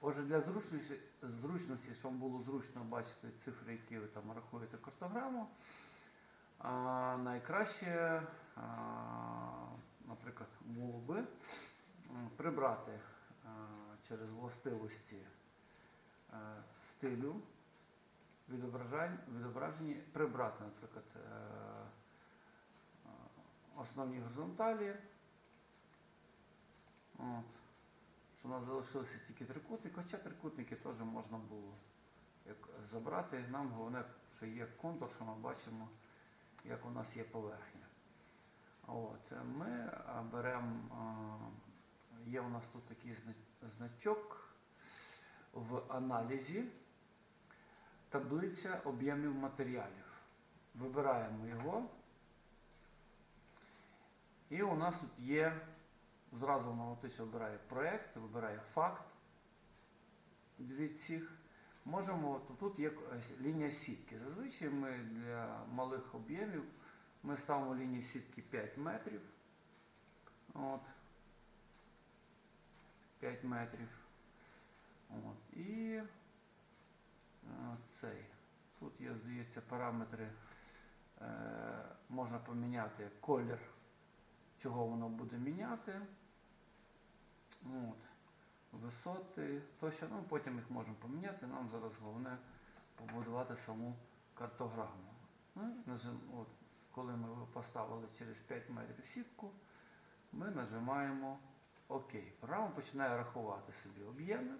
Отже, для зручності, зручності, щоб було зручно бачити цифри, які ви там рахуєте картограму, а, найкраще, а, наприклад, було би прибрати а, через властивості е, стилю відображені, прибрати, наприклад, е, е, основні горизонталі. От. Що у нас залишилися тільки трикутники, хоча трикутники теж можна було як забрати. Нам головне, що є контур, що ми бачимо, як у нас є поверхня. От. Ми беремо, є у нас тут такий значок в аналізі, таблиця об'ємів матеріалів. Вибираємо його. І у нас тут є, зразу воно автоматично вибирає проєкт, вибирає факт від цих. Можемо, тут є е, лінія сітки. Зазвичай ми для малих об'ємів ми ставимо лінію сітки 5 метрів. От. 5 метрів. От. І е, цей. Тут є, здається, параметри. Е, можна поміняти колір, чого воно буде міняти. От. Висоти, тощо. Ну, потім їх можемо поміняти. Нам зараз головне побудувати саму картограму. Ну, от, коли ми поставили через 5 метрів сітку, ми нажимаємо ОК. Програма починає рахувати собі об'єми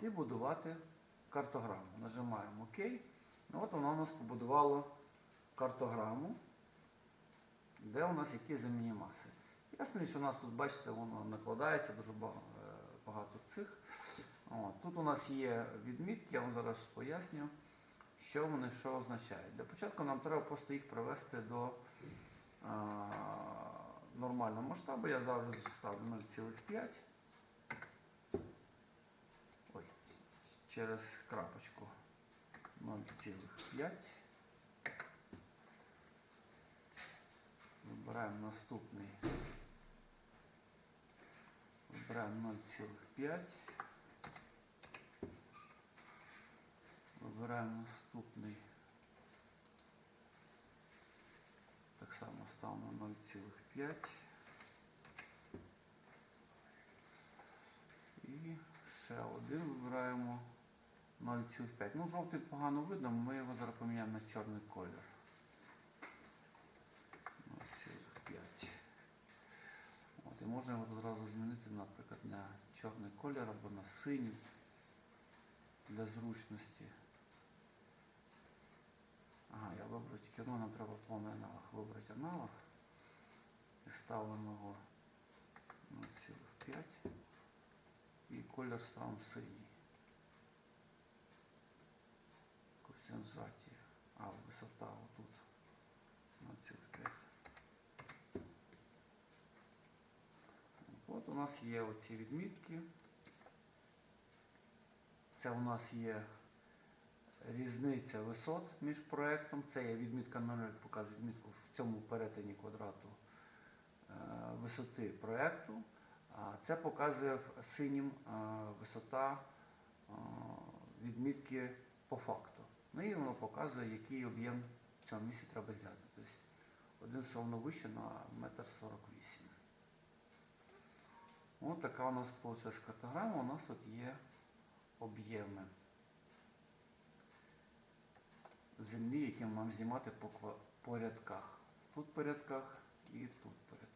і будувати картограму. Нажимаємо ОК. Ну, от воно у нас побудувало картограму, де у нас які замінні маси. Ясно, що у нас тут, бачите, воно накладається дуже е, багато цих. От, тут у нас є відмітки, я вам зараз поясню, що вони що означають. Для початку нам треба просто їх привести до а, нормального масштабу. Я завжди ставлю 0,5. Ой, через крапочку 0,5. Вибираємо наступний. Вибираємо 0,5. Вибираємо наступний. Так само ставимо 0,5. І ще один вибираємо 0,5. Ну, жовтий погано видно, ми його зараз поміняємо на чорний колір. 0,5. От, і можна його одразу змінити, наприклад, на чорний колір або на синій для зручності. Ага, я вибрав тільки одну, нам треба повний аналог. Вибрати аналог і ставимо його 0,5 і колір ставимо синій. Коефіцієнт зжаття. А, висота отут 0,5. От у нас є оці відмітки. Це у нас є різниця висот між проектом. Це є відмітка 0, показує відмітку в цьому перетині квадрату е, висоти проекту. А це показує синім е, висота е, відмітки по факту. Ну і воно показує, який об'єм в цьому місці треба взяти. Тобто один словно вище на 1,48 м. Ось така у нас виходить картограма. У нас тут є об'єми землі, які ми маємо знімати по, порядках. Тут порядках і тут по рядках.